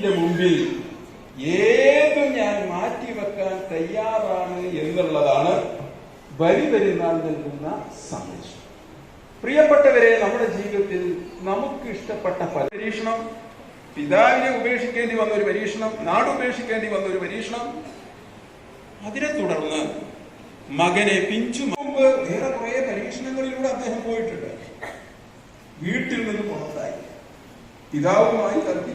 റബ്ബിന്റെ മുമ്പിൽ ഏതും ഞാൻ മാറ്റിവെക്കാൻ തയ്യാറാണ് എന്നുള്ളതാണ് വരി പെരുന്നാൾ നൽകുന്ന സന്ദേശം. പ്രിയപ്പെട്ടവരെ നമ്മുടെ ജീവിതത്തിൽ നമുക്ക് ഇഷ്ടപ്പെട്ട പല പരീക്ഷണം പിതാവിനെ ഉപേക്ഷിക്കേണ്ടി വന്ന ഒരു പരീക്ഷണം നാട് ഉപേക്ഷിക്കേണ്ടി വന്ന ഒരു പരീക്ഷണം അതിനെ തുടർന്ന് മകനെ പിഞ്ചു മുമ്പ് വേറെ കുറെ പരീക്ഷണങ്ങളിലൂടെ അദ്ദേഹം പോയിട്ടുണ്ട്. വീട്ടിൽ നിന്ന് പുറത്തായി. പിതാവുമായി തർക്കി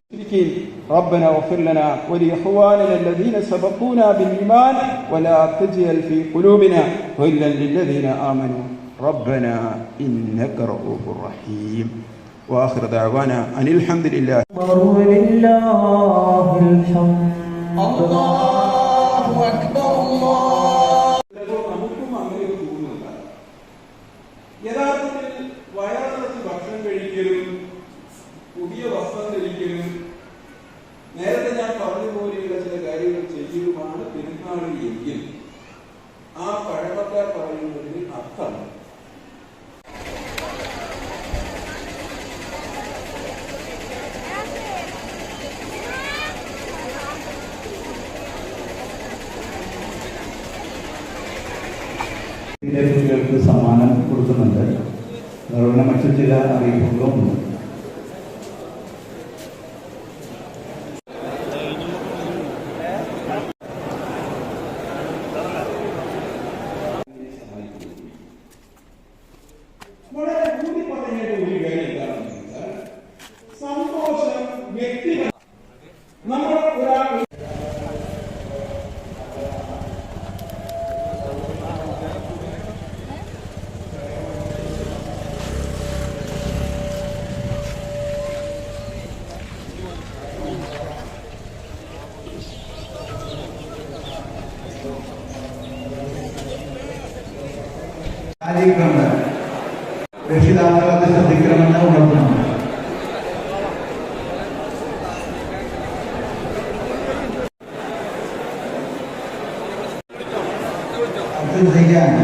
ربنا اغفر لنا ولإخواننا الذين سبقونا بالإيمان ولا تجعل في قلوبنا غلا للذين آمنوا ربنا إنك رؤوف رحيم وآخر دعوانا أن الحمد لله ولله الحمد الله أكبر الله ചിലപ്പോൾ നമുക്കും അങ്ങനെ ഒരു തോന്നുന്നുണ്ട് യഥാർത്ഥത്തിൽ വയറിറച്ച് ഭക്ഷണം കഴിക്കലും പെരുന്നാൾ എങ്കിൽ ആ പഴമക്കാർ പറയുന്നതിന് അർത്ഥം കുട്ടികൾക്ക് സമ്മാനം കൊടുക്കുന്നുണ്ട്. അതുപോലെ മറ്റു ചില അറിയിപ്പുകളും ഉണ്ട്. ಕಾರ್ಯಕ್ರಮ ರಕ್ಷಿತಾತ್ಮಕ ಸತಿಕ್ರಮಣ ಉಣಪ್ರಮ ಅಬ್ದುಲ್ ಜಯ್ಯಾನ್